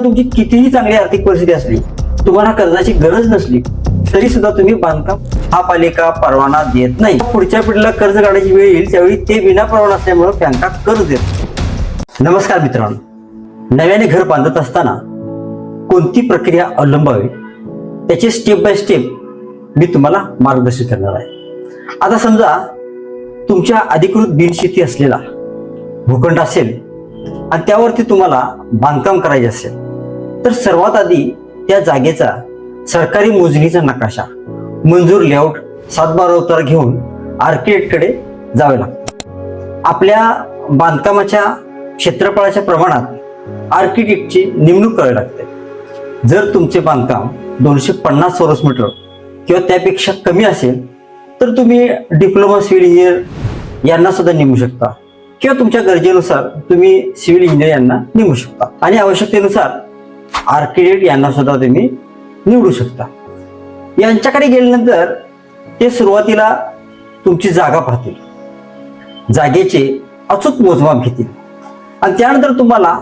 तुमची कितीही चांगली आर्थिक परिस्थिती असली तुम्हाला कर्जाची गरज नसली तरी सुद्धा तुम्ही बांधकाम महापालिका परवाना देत नाही. पुढच्या पिढीला कर्ज काढायची वेळ येईल त्यावेळी ते विना परवाना असल्यामुळे बँका कर्ज देत नमस्कार मित्रांनो. नव्याने घर बांधत असताना कोणती प्रक्रिया अवलंबावी? त्याचे स्टेप बाय स्टेप मी तुम्हाला मार्गदर्शन करणार आहे. आता समजा तुमच्या अधिकृत बिनशेती असलेला भूखंड असेल आणि त्यावरती तुम्हाला बांधकाम करायचे असेल तर सर्वात आधी त्या जागेचा सरकारी मोजणीचा नकाशा मंजूर लेआउट सातबारा उतार घेऊन आर्किटेक्टकडे जावे लागते. आपल्या बांधकामाच्या क्षेत्रफळाच्या प्रमाणात आर्किटेक्टची नेमणूक करावी लागते. जर तुमचे बांधकाम दोनशे पन्नास चौरस मीटर किंवा त्यापेक्षा कमी असेल तर तुम्ही डिप्लोमा सिव्हिल इंजिनियर यांना सुद्धा नेमू शकता. किंवा तुमच्या गरजेनुसार तुम्ही सिव्हिल इंजिनियर यांना नेमू शकता. आणि आवश्यकतेनुसार आर्किटेक्ट यांना सुद्धा तुम्ही निवडू शकता. यांच्याकडे गेल्यानंतर ते सुरुवातीला तुमची जागा पाहतील. जागेचे अचूक मोजमाप घेतील. आणि त्यानंतर तुम्हाला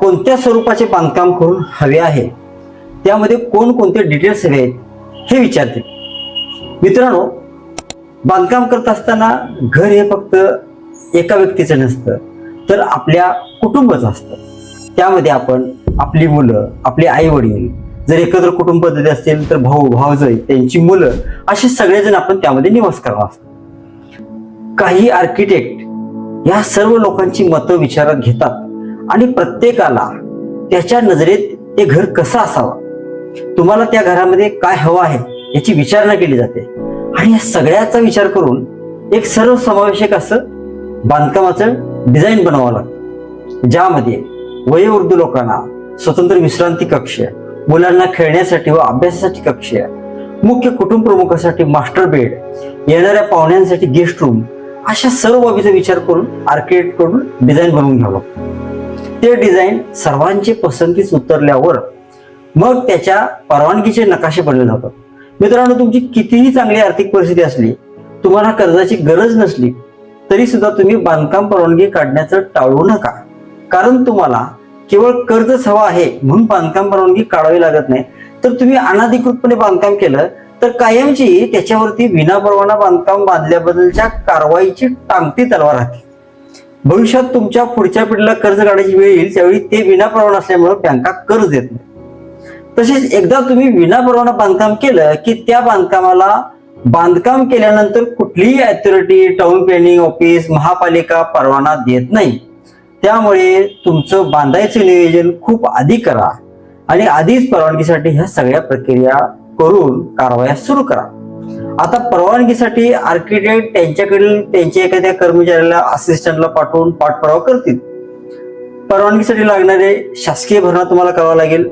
कोणत्या स्वरूपाचे बांधकाम करून हवे आहे त्यामध्ये कोणकोणते डिटेल्स हवे आहेत हे विचारतील. मित्रांनो बांधकाम करत असताना घर हे फक्त एका व्यक्तीचं नसतं तर आपल्या कुटुंबाचं असतं. त्यामध्ये आपण आपली मुलं आपले आई वडील जर एकत्र कुटुंब पद्धती असतील तर भाऊ भाऊजय त्यांची मुलं असे सगळेजण आपण त्यामध्ये निवास करणार असतो. काही आर्किटेक्ट या सर्व लोकांची मतं विचारात घेतात आणि प्रत्येकाला त्याच्या नजरेत ते घर कसं असावं? तुम्हाला त्या घरामध्ये काय हवं आहे याची विचारणा केली जाते. आणि या सगळ्याचा विचार करून एक सर्वसमावेशक असं बांधकामाचं डिझाईन बनवावं लागतं. ज्यामध्ये वयोवृद्ध लोकांना स्वतंत्र विश्रांती कक्ष मुलांना खेळण्यासाठी व अभ्यासासाठी कक्ष मुख्य कुटुंब प्रमुखासाठी मास्टर बेड येणाऱ्या पाहुण्यांसाठी गेस्ट रूम अशा सर्व बाबीचा विचार करून आर्किटेक्ट करून डिझाईन बनवून घ्यावं. ते डिझाईन सर्वांचे पसंतीस उतरल्यावर मग त्याच्या परवानगीचे नकाशे बनले जातात. मित्रांनो तुमची कितीही चांगली आर्थिक परिस्थिती असली तुम्हाला कर्जाची गरज नसली तरी सुद्धा तुम्ही बांधकाम परवानगी काढण्याचं टाळू नका. कारण तुम्हाला केवळ कर्जच हवा आहे म्हणून बांधकाम परवानगी काढावी लागत नाही. तर तुम्ही अनाधिकृतपणे बांधकाम केलं तर कायमची त्याच्यावरती विनापरवाना बांधकाम बांधल्याबद्दलच्या कारवाईची टांगती तलवार राहते. भविष्यात तुमच्या पुढच्या पिढीला कर्ज काढायची वेळ येईल त्यावेळी ते विनापरवाना असल्यामुळे बँका कर्ज देत नाही तसेच एकदा तुम्ही विनापरवाना बांधकाम केलं की त्या बांधकामाला बांधकाम केल्यानंतर कुठलीही अथॉरिटी टाउन प्लॅनिंग ऑफिस महापालिका परवाना देत नाही. त्यामुळे तुमचं बांधायचं नियोजन खूप आधी करा आणि आधीच परवानगीसाठी ह्या सगळ्या प्रक्रिया करून कारवाया सुरू करा. आता परवानगीसाठी आर्किटेक्ट त्यांच्याकडील त्यांच्या एखाद्या कर्मचाऱ्याला असिस्टंटला पाठवून पाठपुरावा करतील. परवानगीसाठी लागणारे शासकीय भरणा तुम्हाला करावा लागेल.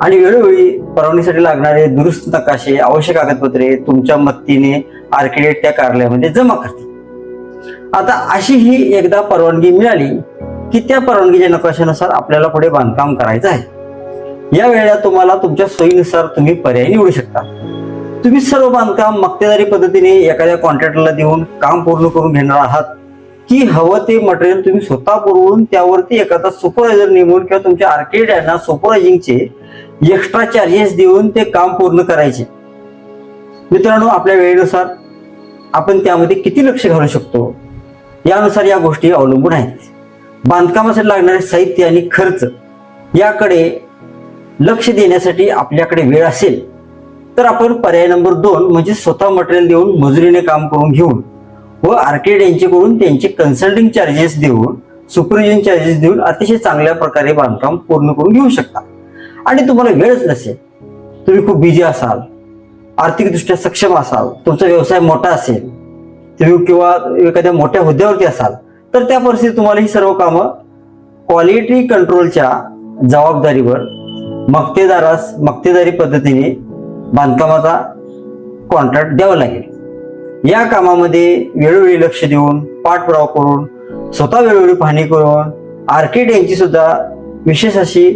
आणि वेळोवेळी परवानगीसाठी लागणारे दुरुस्त नकाशे आवश्यक कागदपत्रे तुमच्या मदतीने आर्किटेक्ट त्या कार्यालयामध्ये जमा करतील. आता अशी ही एकदा परवानगी मिळाली की त्या परवानगीच्या नकाशानुसार आपल्याला पुढे बांधकाम करायचं आहे. या वेळेला तुम्हाला तुमच्या सोयीनुसार तुम्ही पर्याय निवडू शकता. तुम्ही सर्व बांधकाम मक्तेदारी पद्धतीने एखाद्या कॉन्ट्रॅक्टरला देऊन काम पूर्ण करून घेणार आहात. की हवं ते मटेरियल तुम्ही स्वतः पुरवून त्यावरती एखादा सुपरवायझर नेमून किंवा तुमच्या आर्किटेक्ट यांना सुपरवायझिंगचे एक्स्ट्रा चार्जेस देऊन ते काम पूर्ण करायचे. मित्रांनो आपल्या वेळेनुसार आपण त्यामध्ये किती लक्ष घालू शकतो? यानुसार या गोष्टी अवलंबून आहेत. बांधकामासाठी लागणारे साहित्य आणि खर्च याकडे लक्ष देण्यासाठी आपल्याकडे वेळ असेल तर आपण पर्याय नंबर दोन म्हणजे स्वतः मटेरियल देऊन मजुरीने काम करून घेऊन व आर्किटेक्ट यांच्याकडून त्यांचे कन्सल्टिंग चार्जेस देऊन सुपरविजन चार्जेस देऊन अतिशय चांगल्या प्रकारे बांधकाम पूर्ण करून घेऊ शकता. आणि तुम्हाला वेळच नसेल. तुम्ही खूप बिझी असाल. आर्थिकदृष्ट्या सक्षम असाल तुमचा व्यवसाय मोठा असेल तुम्ही किंवा एखाद्या मोठ्या हुद्द्यावरती असाल तर त्या परिस्थितीत तुम्हाला ही सर्व कामं क्वालिटी कंट्रोलच्या जबाबदारीवर मक्तेदारास मक्तेदारी पद्धतीने बांधकामाचा कॉन्ट्रॅक्ट द्यावा लागेल. या कामामध्ये वेळोवेळी लक्ष देऊन पाठपुरावा करून स्वतः वेळोवेळी पाहणी करून आर्किड यांची सुद्धा विशेष अशी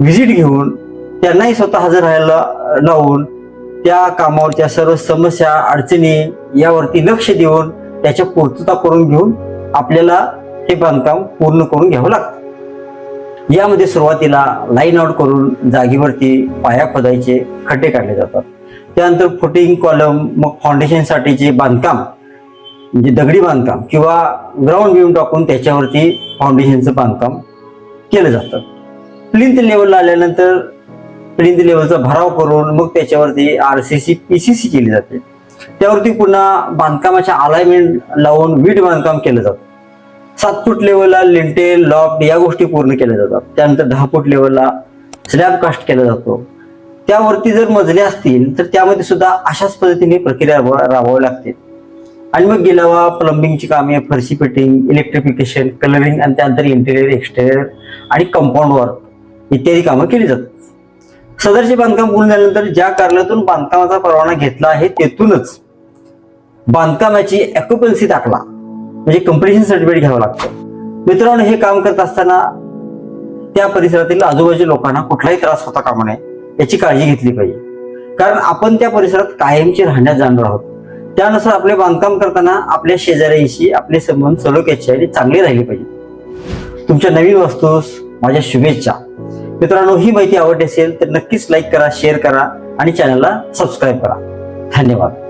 व्हिजिट घेऊन त्यांनाही स्वतः हजर राहायला लावून त्या कामावरच्या सर्व समस्या अडचणी यावरती लक्ष देऊन त्याच्या पूर्तता करून घेऊन आपल्याला हे बांधकाम पूर्ण करून घ्यावं लागतं. यामध्ये सुरुवातीला लाईन आउट करून जागेवरती पाया खोदायचे खड्डे काढले जातात. त्यानंतर फुटिंग कॉलम मग फाउंडेशनसाठीचे बांधकाम म्हणजे दगडी बांधकाम किंवा ग्राउंड बिम टाकून त्याच्यावरती फाउंडेशनचं बांधकाम केलं जातं. प्लिंथ लेवलला आल्यानंतर प्लिंथ लेवलचा भराव करून मग त्याच्यावरती R C C P C C केली जाते. त्यावरती पुन्हा बांधकामाच्या अलाइनमेंट लावून वीट बांधकाम केलं जातं. सात फूट लेवलला लिंटेल लॉफ्ट या गोष्टी पूर्ण केल्या जातात. त्यानंतर दहा फूट लेवलला स्लॅब कास्ट केला जातो. त्यावरती जर मजले असतील तर त्यामध्ये सुद्धा अशाच पद्धतीने प्रक्रिया राबवावी लागते. आणि मग गेल्यावा प्लंबिंगची कामे फरशी फिटिंग इलेक्ट्रिफिकेशन कलरिंग आणि त्यानंतर इंटेरियर एक्सटेरियर आणि कंपाऊंड वर्क इत्यादी कामं केली जातात. सदरचे बांधकाम पूर्ण झाल्यानंतर ज्या कार्यालयातून बांधकामाचा परवाना घेतला आहे तेथूनच बांधकामाची ऑक्युपन्सी दाखला म्हणजे कम्प्लिशन सर्टिफिकेट घ्यावं लागतं. मित्रांनो हे काम करत असताना त्या परिसरातील आजूबाजूच्या लोकांना कुठलाही त्रास होता कामा नये याची काळजी घेतली पाहिजे. कारण आपण त्या परिसरात कायमचे राहण्यास जाणार आहोत. त्यानुसार आपले बांधकाम करताना आपल्या शेजाऱ्यांशी आपले संबंध सलोख्याचे आणि चांगले राहिले पाहिजे. तुमच्या नवीन वस्तूस माझ्या शुभेच्छा. मित्रांनो ही माहिती आवडली असेल तर नक्कीच लाईक करा शेअर करा आणि चॅनलला सबस्क्राईब करा. धन्यवाद.